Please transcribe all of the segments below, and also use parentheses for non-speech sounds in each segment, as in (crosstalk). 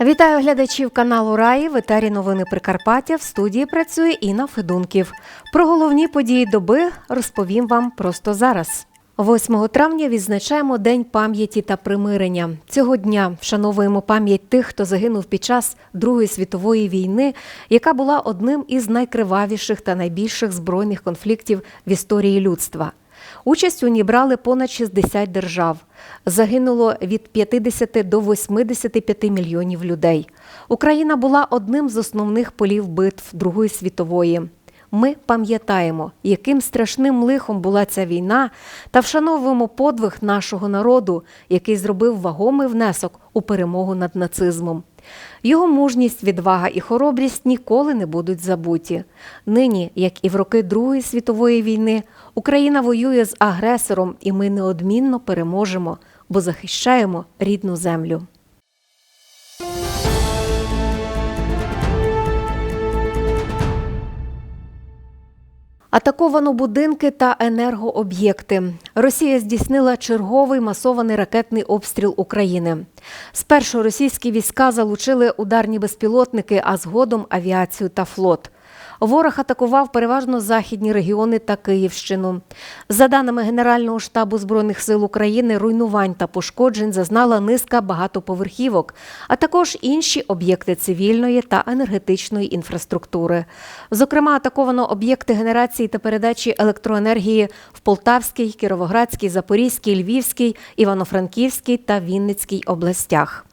Вітаю глядачів каналу Раї в етері новини Прикарпаття. В студії працює Інна Федунків. Про головні події доби розповім вам просто зараз. 8 травня відзначаємо День пам'яті та примирення. Цього дня вшановуємо пам'ять тих, хто загинув під час Другої світової війни, яка була одним із найкривавіших та найбільших збройних конфліктів в історії людства. Участь у ній брали понад 60 держав. Загинуло від 50 до 85 мільйонів людей. Україна була одним з основних полів битв Другої світової. Ми пам'ятаємо, яким страшним лихом була ця війна, та вшановуємо подвиг нашого народу, який зробив вагомий внесок у перемогу над нацизмом. Його мужність, відвага і хоробрість ніколи не будуть забуті. Нині, як і в роки Другої світової війни, Україна воює з агресором, і ми неодмінно переможемо, бо захищаємо рідну землю. Атаковано будинки та енергооб'єкти. Росія здійснила черговий масований ракетний обстріл України. Спершу російські війська залучили ударні безпілотники, а згодом авіацію та флот. Ворог атакував переважно західні регіони та Київщину. За даними Генерального штабу збройних сил України, руйнувань та пошкоджень зазнала низка багатоповерхівок, а також інші об'єкти цивільної та енергетичної інфраструктури. Зокрема, атаковано об'єкти генерації та передачі електроенергії в Полтавській, Кіровоградській, Запорізькій, Львівській, Івано-Франківській та Вінницькій областях.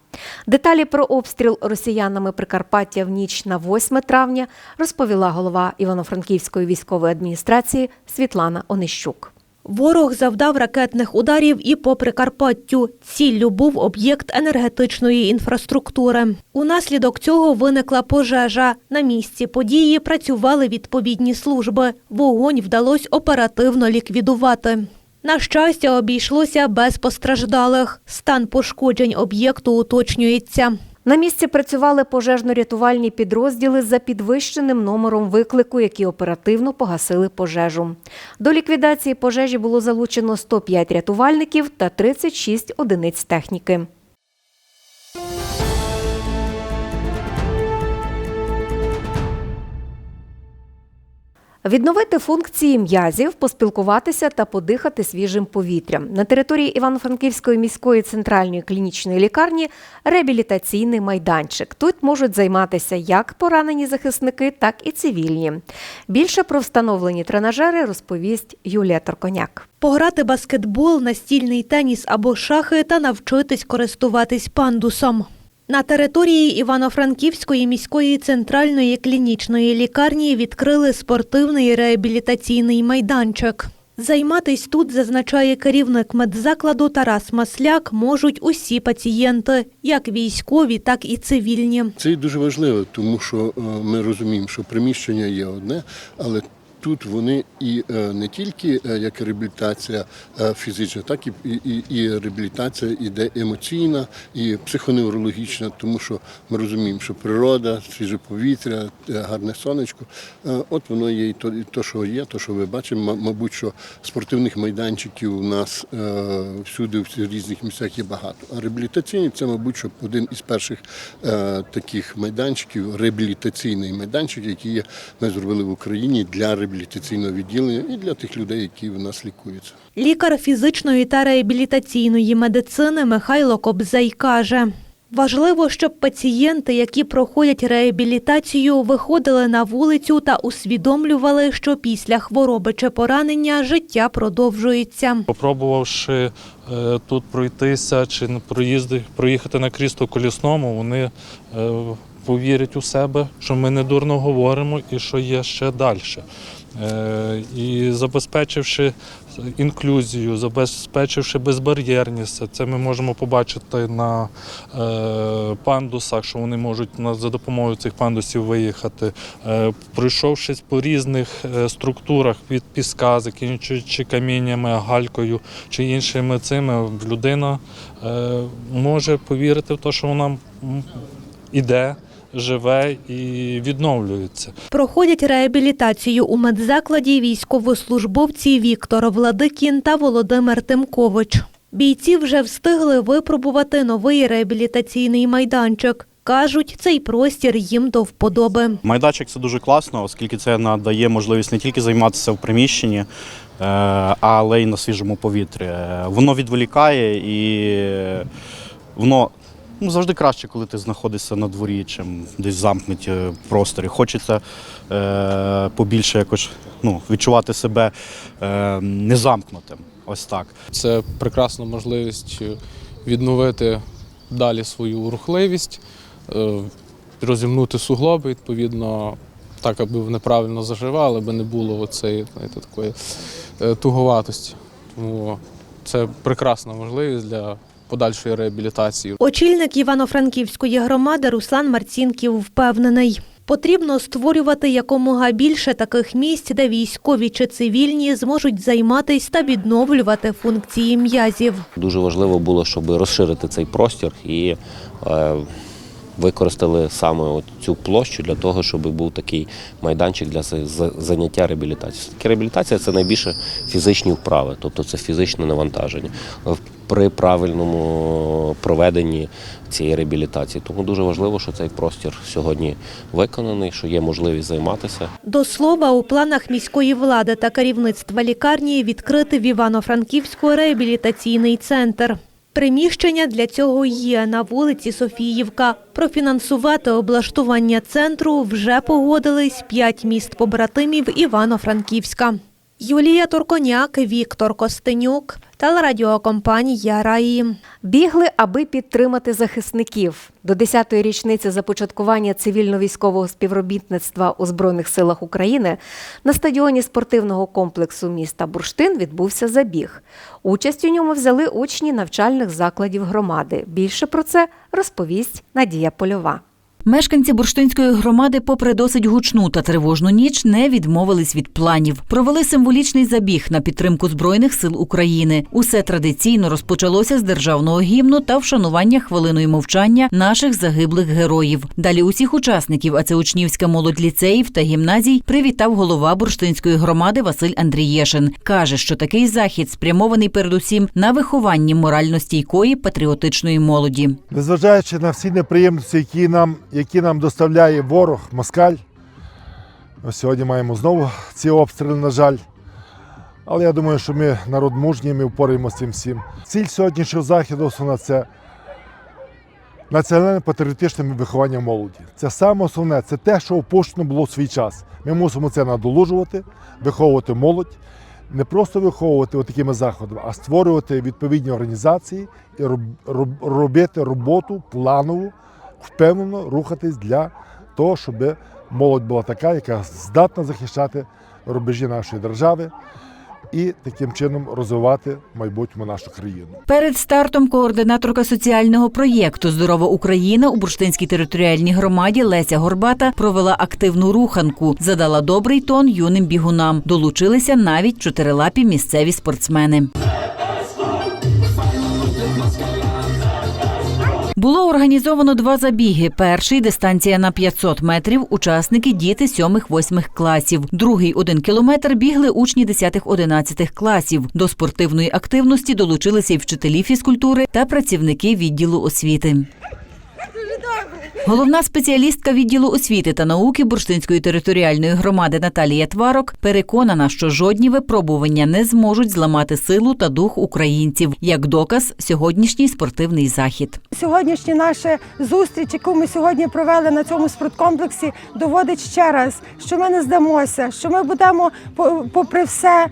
Деталі про обстріл росіянами Прикарпаття в ніч на 8 травня розповіла голова Івано-Франківської військової адміністрації Світлана Онищук. Ворог завдав ракетних ударів і по Прикарпаттю. Ціллю був об'єкт енергетичної інфраструктури. Унаслідок цього виникла пожежа. На місці події працювали відповідні служби. Вогонь вдалося оперативно ліквідувати. На щастя, обійшлося без постраждалих. Стан пошкоджень об'єкту уточнюється. На місці працювали пожежно-рятувальні підрозділи за підвищеним номером виклику, які оперативно погасили пожежу. До ліквідації пожежі було залучено 105 рятувальників та 36 одиниць техніки. Відновити функції м'язів, поспілкуватися та подихати свіжим повітрям. На території Івано-Франківської міської центральної клінічної лікарні реабілітаційний майданчик. Тут можуть займатися як поранені захисники, так і цивільні. Більше про встановлені тренажери розповість Юлія Торконяк. Пограти баскетбол, настільний теніс або шахи та навчитись користуватись пандусом. На території Івано-Франківської міської центральної клінічної лікарні відкрили спортивний реабілітаційний майданчик. Займатись тут, зазначає керівник медзакладу Тарас Масляк, можуть усі пацієнти, як військові, так і цивільні. Це дуже важливо, тому що е, ми розуміємо, що приміщення є одне, але тут вони і е, не тільки е, як реабілітація е, фізична, так і, і, і реабілітація іде емоційна і психоневрологічна, тому що ми розуміємо, що природа, свіже повітря, гарне сонечко, от воно є і то, і то, що є, то, що ви бачимо. Мабуть, що спортивних майданчиків у нас всюди, в різних місцях є багато. А реабілітаційні це, мабуть, що один із перших таких майданчиків, реабілітаційний майданчик, який ми зробили в Україні для реабілітаційного відділення і для тих людей, які в нас лікуються. Лікар фізичної та реабілітаційної медицини Михайло Кобзей каже. Важливо, щоб пацієнти, які проходять реабілітацію, виходили на вулицю та усвідомлювали, що після хвороби чи поранення життя продовжується. Попробувавши е, тут пройтися чи проїзди, проїхати на крісту колісному, вони е, повірять у себе, що ми не дурно говоримо і що є ще далі. Е, І забезпечивши інклюзію, забезпечивши безбар'єрність. Це ми можемо побачити на е, пандусах, що вони можуть за допомогою цих пандусів виїхати. Е, Пройшовшись по різних структурах від піска, закінчуючи каміннями, галькою чи іншими цими, людина може повірити в те, що вона іде, живе і відновлюється. Проходять реабілітацію у медзакладі військовослужбовці Віктор Владикін та Володимир Тимкович. Бійці вже встигли випробувати новий реабілітаційний майданчик. Кажуть, цей простір їм до вподоби. Майданчик це дуже класно, оскільки це надає можливість не тільки займатися в приміщенні, е, але й на свіжому повітрі. Е, Воно відволікає і воно ну, завжди краще, коли ти знаходишся на дворі, чим десь в замкнуті просторі. Хочеться е, побільше якось ну, відчувати себе е, незамкнутим. Ось так. Це прекрасна можливість е, відновити далі свою рухливість, е, розімнути суглоби, відповідно, так, аби вони правильно заживали, аби не було знаєте, такої е, туговатості. Тому це прекрасна можливість для подальшої реабілітації. Очільник Івано-Франківської громади Руслан Марцінків впевнений. Потрібно створювати якомога більше таких місць, де військові чи цивільні зможуть займатися та відновлювати функції м'язів. Дуже важливо було, щоб розширити цей простір і е, використали саме цю площу для того, щоб був такий майданчик для за- за- заняття реабілітацією. Реабілітація це найбільше фізичні вправи, тобто це фізичне навантаження е, при правильному проведенні цієї реабілітації. Тому дуже важливо, що цей простір сьогодні виконаний, що є можливість займатися. До слова, у планах міської влади та керівництва лікарні відкрити в Івано-Франківську реабілітаційний центр. Приміщення для цього є на вулиці Софіївка. Профінансувати облаштування центру вже погодились п'ять міст побратимів Івано-Франківська. Юлія Турконяк, Віктор Костенюк, телерадіокомпанія Раї. Бігли, аби підтримати захисників. До 10-ї річниці започаткування цивільно-військового співробітництва у Збройних силах України на стадіоні спортивного комплексу міста Бурштин відбувся забіг. Участь у ньому взяли учні навчальних закладів громади. Більше про це розповість Надія Польова. Мешканці бурштинської громади, попри досить гучну та тривожну ніч, не відмовились від планів. Провели символічний забіг на підтримку збройних сил України. Усе традиційно розпочалося з державного гімну та вшанування хвилиною мовчання наших загиблих героїв. Далі усіх учасників, а це учнівська молодь ліцеїв та гімназій, привітав голова бурштинської громади Василь Андрієшин. каже, що такий захід спрямований передусім на вихованні морально стійкої патріотичної молоді. Незважаючи на всі неприємності, які нам, які нам доставляє ворог, москаль. Ось сьогодні маємо знову ці обстріли, на жаль. Але я думаю, що ми народ мужній, ми впораємося цим всім. Ціль сьогоднішнього заходу основна це національне патріотичне виховання молоді. Це саме основне, це те, що опущено було в свій час. Ми мусимо це надолужувати, виховувати молодь, не просто виховувати такими заходами, а створювати відповідні організації і роб- роб- робити роботу планову, впевнено рухатись для того, щоб молодь була така, яка здатна захищати рубежі нашої держави і таким чином розвивати майбутньому нашу країну. Перед стартом координаторка соціального проєкту Здорова Україна у Бурштинській територіальній громаді Леся Горбата провела активну руханку, задала добрий тон юним бігунам. Долучилися навіть чотирилапі місцеві спортсмени. Було організовано два забіги. Перший дистанція на 500 метрів. Учасники діти 7-8 класів. Другий один кілометр бігли учні 10-11 класів. До спортивної активності долучилися й вчителі фізкультури та працівники відділу освіти. Головна спеціалістка відділу освіти та науки Бурштинської територіальної громади Наталія Тварок переконана, що жодні випробування не зможуть зламати силу та дух українців, як доказ сьогоднішній спортивний захід. Сьогоднішня наша зустріч, яку ми сьогодні провели на цьому спорткомплексі, доводить ще раз, що ми не здамося, що ми будемо по- попри все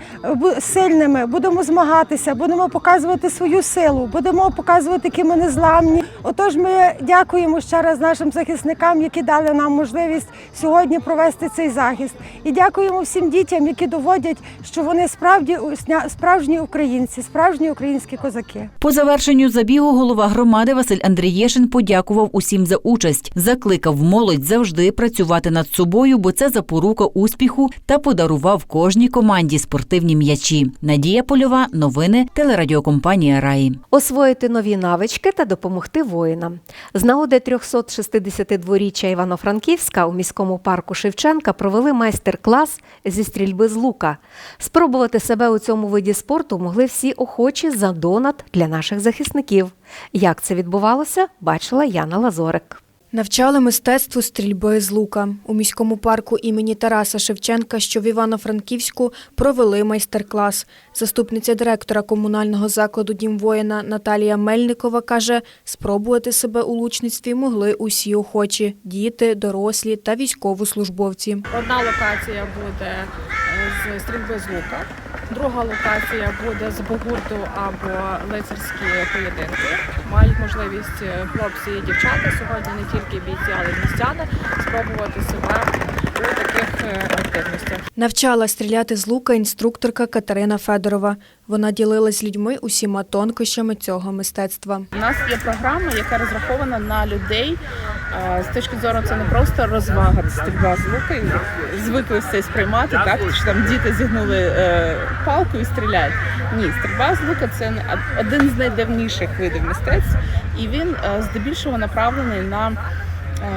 сильними, будемо змагатися, будемо показувати свою силу, будемо показувати, які ми незламні. Отож, ми дякуємо ще раз нашим захисникам, які дали нам можливість сьогодні провести цей захист. І дякуємо всім дітям, які доводять, що вони справді справжні українці, справжні українські козаки. По завершенню забігу голова громади Василь Андрієшин подякував усім за участь, закликав молодь завжди працювати над собою, бо це запорука успіху та подарував кожній команді спортивні м'ячі. Надія Польова, новини, телерадіокомпанія Раї. освоїти нові навички та допомогти воїнам. З нагоди 362-річчя Івано-Франківська у міському парку Шевченка провели майстер-клас зі стрільби з лука. Спробувати себе у цьому виді спорту могли всі охочі за донат для наших захисників. Як це відбувалося, бачила Яна Лазорик. Навчали мистецтву стрільби з лука. У міському парку імені Тараса Шевченка, що в Івано-Франківську, провели майстер-клас. Заступниця директора комунального закладу Дім воїна Наталія Мельникова каже, спробувати себе у лучництві могли усі охочі діти, дорослі та військовослужбовці. Одна локація буде е, з стрільби з лука, друга локація буде з богурту або лицарські поєдинки. Мають можливість е, хлопці і дівчата сьогодні не тільки бійці, але й містяни спробувати себе таких активностях. Навчала стріляти з лука інструкторка Катерина Федорова. Вона ділилась з людьми усіма тонкощами цього мистецтва. У нас є програма, яка розрахована на людей. Е, З точки зору, це не просто розвага, стрільба з лука, звикли все сприймати, так що там діти зігнули е, палку і стріляють. Ні, стрільба з лука це один з найдавніших видів мистецтв, і він е, здебільшого направлений на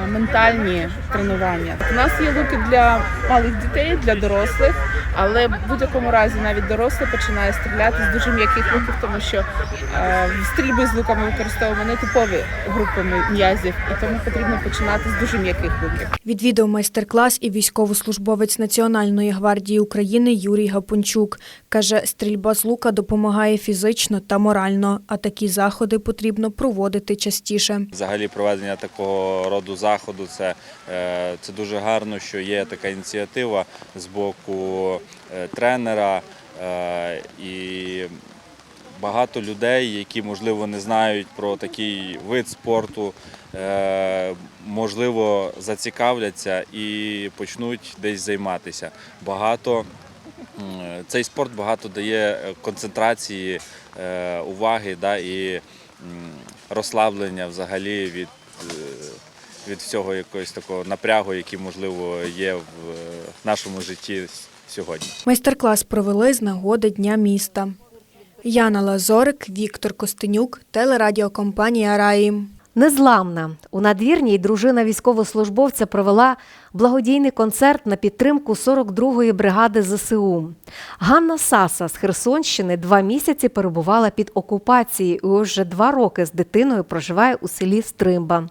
ментальні тренування. У нас є луки для малих дітей, для дорослих, але в будь-якому разі навіть дорослий починає стріляти з дуже м'яких луків, тому що е, стрільби з луками використовуємо не типові групи м'язів, і тому потрібно починати з дуже м'яких луків. Відвідав майстер-клас і військовослужбовець Національної гвардії України Юрій Гапончук. Каже, стрільба з лука допомагає фізично та морально, а такі заходи потрібно проводити частіше. Взагалі проведення такого роду заходу це, е, це дуже гарно, що є така ініціатива з боку е, тренера е, і багато людей, які можливо не знають про такий вид спорту, можливо зацікавляться і почнуть десь займатися. Багато цей спорт багато дає е, концентрації е, уваги да, і розслаблення взагалі від, е, від всього якогось такого напрягу, який можливо є в е, нашому житті сьогодні. Майстер-клас провели з нагоди Дня міста. Яна Лазорик, Віктор Костенюк, телерадіокомпанія Раї. Незламна у надвірній дружина військовослужбовця провела благодійний концерт на підтримку 42-ї бригади ЗСУ. Ганна Саса з Херсонщини два місяці перебувала під окупацією і вже два роки з дитиною проживає у селі Стримба.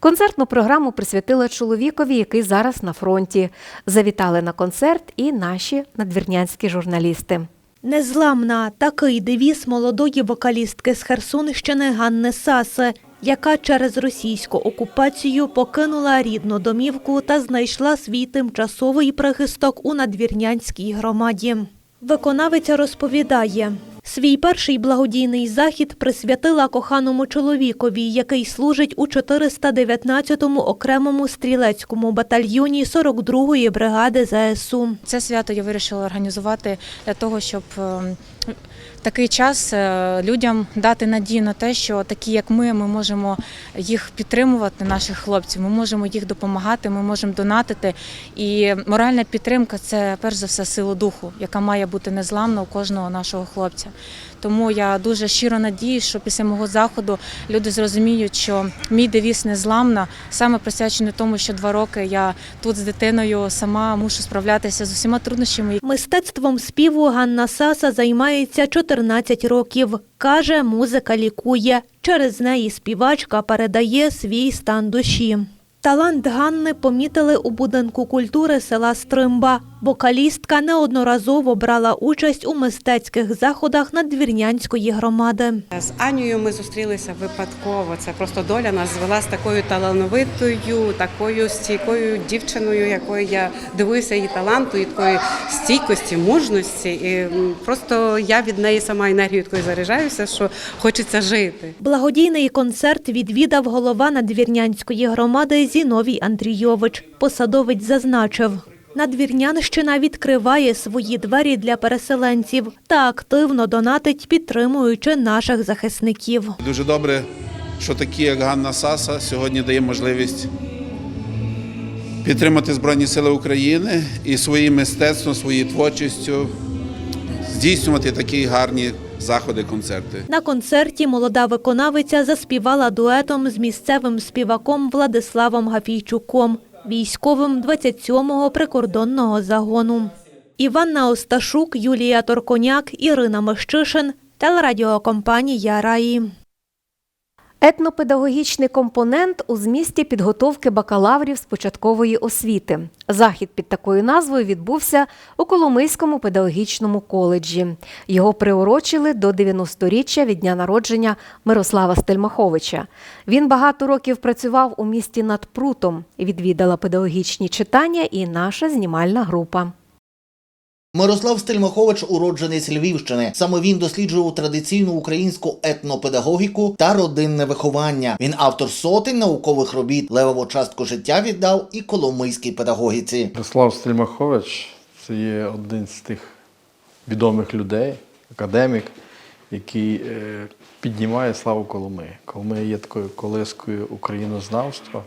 Концертну програму присвятила чоловікові, який зараз на фронті. Завітали на концерт і наші надвірнянські журналісти. Незламна такий девіз молодої вокалістки з Херсонщини Ганни Саси, яка через російську окупацію покинула рідну домівку та знайшла свій тимчасовий прихисток у надвірнянській громаді. Виконавиця розповідає. Свій перший благодійний захід присвятила коханому чоловікові, який служить у 419-му окремому стрілецькому батальйоні 42-ї бригади ЗСУ. Це свято я вирішила організувати для того, щоб е, такий час е, людям дати надію на те, що такі, як ми, ми можемо їх підтримувати, наших хлопців, ми можемо їх допомагати, ми можемо донатити. І моральна підтримка це перш за все сила духу, яка має бути незламна у кожного нашого хлопця. Тому я дуже щиро надіюсь, що після мого заходу люди зрозуміють, що мій девіз незламна саме присвячений тому, що два роки я тут з дитиною сама мушу справлятися з усіма труднощами, Мистецтвом співу Ганна Саса займається 14 років. Каже, музика лікує. Через неї співачка передає свій стан душі. Талант Ганни помітили у будинку культури села Стримба. Вокалістка неодноразово брала участь у мистецьких заходах надвірнянської громади. З Анією ми зустрілися випадково. Це просто доля нас звела з такою талановитою, такою стійкою дівчиною, якою я дивуюся її таланту, і такої стійкості, мужності. І просто я від неї сама енергію такою заряджаюся, що хочеться жити. Благодійний концерт відвідав голова надвірнянської громади Зіновій Андрійович. Посадовець зазначив. Надвірнянщина відкриває свої двері для переселенців та активно донатить, підтримуючи наших захисників. Дуже добре, що такі, як Ганна Саса, сьогодні дає можливість підтримати Збройні Сили України і своїм мистецтвом, своєю творчістю здійснювати такі гарні заходи, концерти. На концерті молода виконавиця заспівала дуетом з місцевим співаком Владиславом Гафійчуком, військовим 27-го прикордонного загону. Іванна Осташук, Юлія Торконяк, Ірина Мещишин, телерадіокомпанія Раї. Етнопедагогічний компонент у змісті підготовки бакалаврів з початкової освіти. Захід під такою назвою відбувся у Коломийському педагогічному коледжі. Його приурочили до 90-річчя від дня народження Мирослава Стельмаховича. Він багато років працював у місті над Прутом. Відвідала педагогічні читання і наша знімальна група. Мирослав Стельмахович уродженець Львівщини. Саме він досліджував традиційну українську етнопедагогіку та родинне виховання. Він автор сотень наукових робіт. Левову частку життя віддав і коломийській педагогіці. Ярослав Стрімахович це є один з тих відомих людей, академік, який е, піднімає славу Коломиї. Коломия є такою колискою українознавства,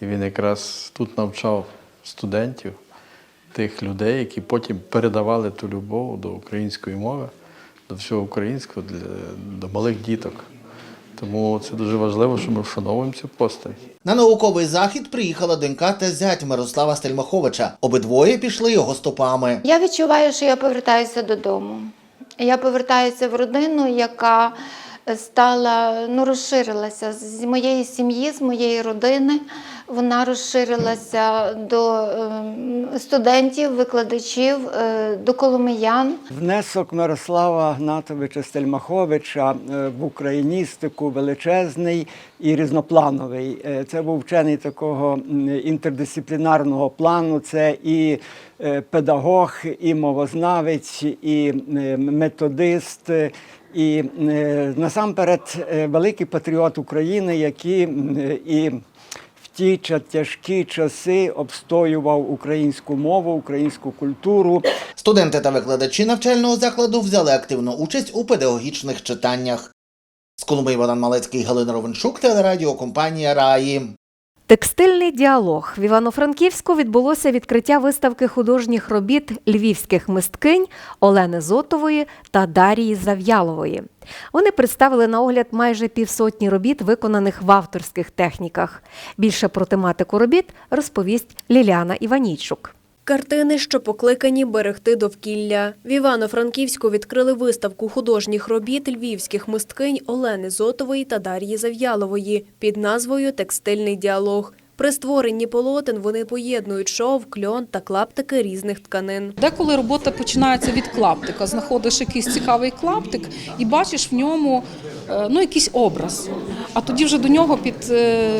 і він якраз тут навчав студентів, тих людей, які потім передавали ту любов до української мови, до всього українського, для, до малих діток. Тому це дуже важливо, що ми вшановуємо цю постать. На науковий захід приїхала донька та зять Мирослава Стельмаховича. Обидвоє пішли його стопами. Я відчуваю, що я повертаюся додому. Я повертаюся в родину, яка стала, ну, розширилася з моєї сім'ї, з моєї родини. Вона розширилася до ем, студентів, викладачів, е, до коломиян. Внесок Мирослава Гнатовича Стельмаховича е, в україністику величезний і різноплановий. Е, Це був вчений такого інтердисциплінарного плану. Це і педагог, і мовознавець, і методист. І насамперед великий патріот України, який і ті тяжкі часи обстоював українську мову, українську культуру. Студенти та викладачі навчального закладу взяли активну участь у педагогічних читаннях. З Коломиї Богдан Малецький, Галина Ровеншук, телерадіокомпанія Раї. Текстильний діалог в Івано-Франківську відбулося відкриття виставки художніх робіт львівських мисткинь Олени Зотової та Дарії Зав'ялової. Вони представили на огляд майже півсотні робіт, виконаних в авторських техніках. Більше про тематику робіт розповість Ліліана Іванійчук. Картини, що покликані берегти довкілля. В Івано-Франківську відкрили виставку художніх робіт львівських мисткинь Олени Зотової та Дар'ї Зав'ялової під назвою Текстильний діалог. При створенні полотен вони поєднують шов, кльон та клаптики різних тканин. Деколи робота починається від клаптика. Знаходиш якийсь цікавий клаптик і бачиш в ньому е, ну, якийсь образ. А тоді вже до нього під, е,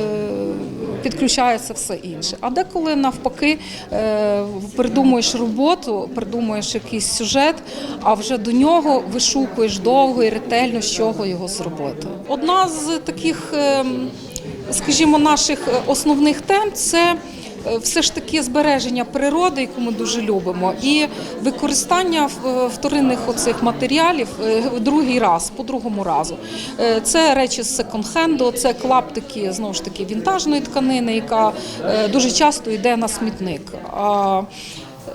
підключається все інше. А деколи навпаки е, придумуєш роботу, придумуєш якийсь сюжет, а вже до нього вишукуєш довго і ретельно, з чого його зробити. Одна з таких, ем, скажімо, наших е, основних тем це все ж таки збереження природи, яку ми дуже любимо, і використання е, вторинних оцих матеріалів е, другий раз, по другому разу. Е, Це речі з секонд-хенду, це клаптики знову ж таки вінтажної тканини, яка е, дуже часто йде на смітник.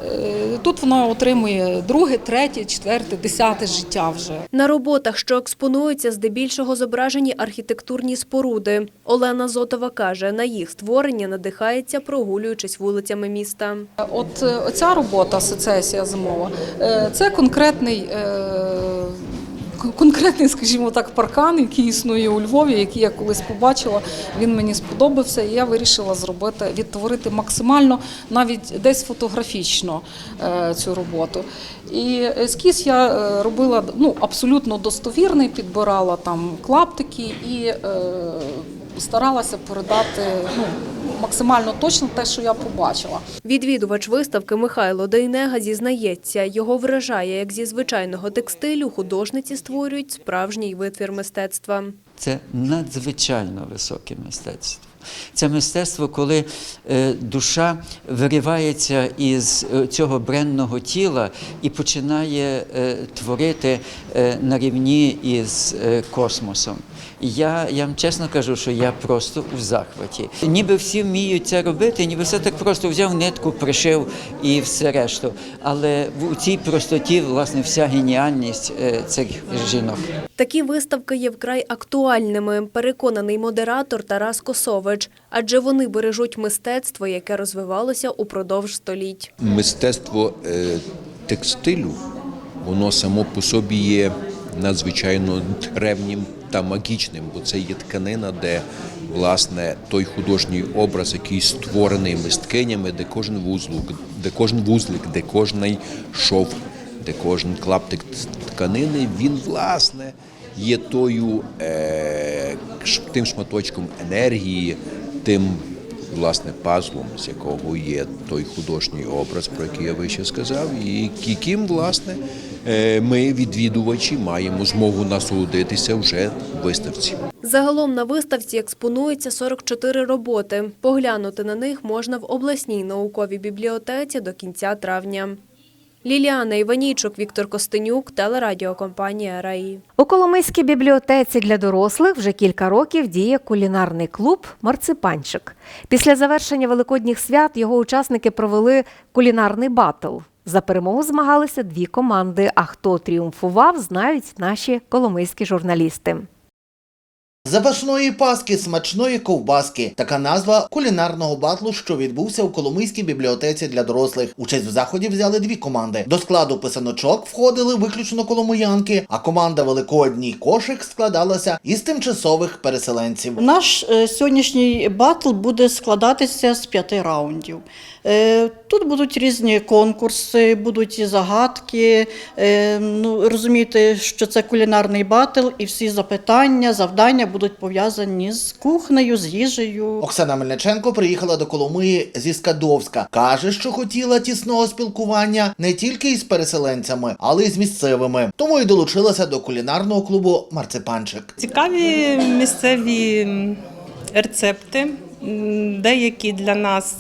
Е, Тут вона отримує друге, третє, четверте, десяте життя вже. На роботах, що експонуються, здебільшого зображені архітектурні споруди. Олена Зотова каже, на їх створення надихається, прогулюючись вулицями міста. От ця оця робота, сецесія зимова, е, це конкретний. Кон- конкретний, скажімо так, паркан, який існує у Львові, який я колись побачила. Він мені сподобався, і я вирішила зробити, відтворити максимально, навіть десь фотографічно е, цю роботу. І ескіз я е, робила ну, абсолютно достовірний, підбирала там клаптики і е, старалася передати ну, максимально точно те, що я побачила. Відвідувач виставки Михайло Дейнега зізнається, його вражає, як зі звичайного текстилю художниці створюють справжній витвір мистецтва. Це надзвичайно високе мистецтво. Це мистецтво, коли е, душа виривається із е, цього бренного тіла і починає е, творити на рівні із космосом. Я, я вам чесно кажу, що я просто у захваті. Ніби всі вміють це робити, ніби все так просто взяв нитку, пришив і все решту. Але в у цій простоті, власне, вся геніальність е, цих жінок. Такі виставки є вкрай актуальними, переконаний модератор Тарас Косович, адже вони бережуть мистецтво, яке розвивалося упродовж століть. мистецтво е, текстилю, воно само по собі є надзвичайно древнім та магічним, бо це є тканина, де власне той художній образ, який створений мисткинями, де кожен вузлик, де кожен вузлик, де кожний шов, де кожен клаптик тканини, він власне є тою е, тим шматочком енергії, тим власне пазлом, з якого є той художній образ, про який я вище сказав, і яким, власне, е, ми, відвідувачі, маємо змогу насолодитися вже в виставці. Загалом на виставці експонується 44 роботи. Поглянути на них можна в обласній науковій бібліотеці до кінця травня. Ліліана Іванійчук, Віктор Костенюк, телерадіокомпанія РАІ. У Коломийській бібліотеці для дорослих вже кілька років діє кулінарний клуб Марципанчик. Після завершення великодніх свят його учасники провели кулінарний батл. За перемогу змагалися дві команди. А хто тріумфував, знають наші коломийські журналісти. Запашної паски, смачної ковбаски. Така назва кулінарного батлу, що відбувся у Коломийській бібліотеці для дорослих. Участь в заході взяли дві команди. До складу писаночок входили виключно коломиянки, а команда Великодній кошик складалася із тимчасових переселенців. Наш е, сьогоднішній батл буде складатися з п'яти раундів. Е, Тут будуть різні конкурси, будуть і загадки. Е, Ну, розумієте, що це кулінарний батл, і всі запитання, завдання будуть пов'язані з кухнею, з їжею. Оксана Мельниченко приїхала до Коломиї зі Скадовська. Каже, що хотіла тісного спілкування не тільки із переселенцями, але й з місцевими. Тому й долучилася до кулінарного клубу Марципанчик. Цікаві місцеві рецепти. Деякі для нас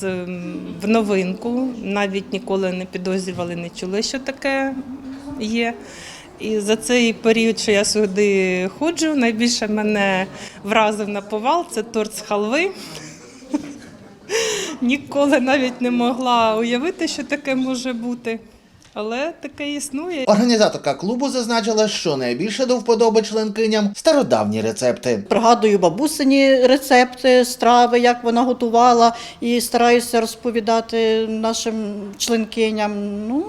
в новинку, навіть ніколи не підозрювали, не чули, що таке є. І за цей період, що я сюди ходжу, найбільше мене вразив на повал це торт з халви. (laughs) Ніколи навіть не могла уявити, що таке може бути. Але таке існує. Організаторка клубу зазначила, що найбільше до вподоби членкиням стародавні рецепти. Пригадую бабусині рецепти, страви, як вона готувала, і стараюся розповідати нашим членкиням. Ну,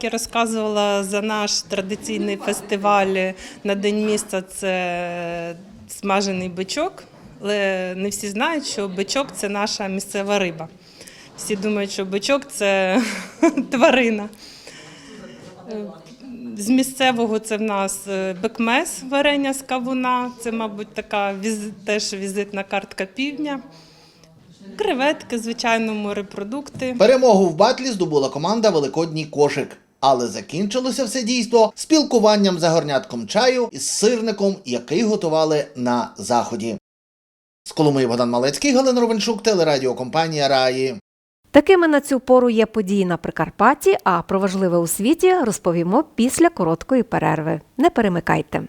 по-різному. Я розказувала за наш традиційний фестиваль на День міста це смажений бичок. Але не всі знають, що бичок це наша місцева риба. Всі думають, що бичок це (laughs) тварина. З місцевого це в нас е, бекмес варення з кавуна. Це, мабуть, така теж візитна картка півдня. Креветки, звичайно, морепродукти. Перемогу в батлі здобула команда Великодній кошик. Але закінчилося все дійство спілкуванням за горнятком чаю із сирником, який готували на заході. З Коломиї Богдан Малецький, Галина Ровеншук, телерадіокомпанія Раї. Такими на цю пору є події на Прикарпатті, а про важливе у світі розповімо після короткої перерви. Не перемикайте.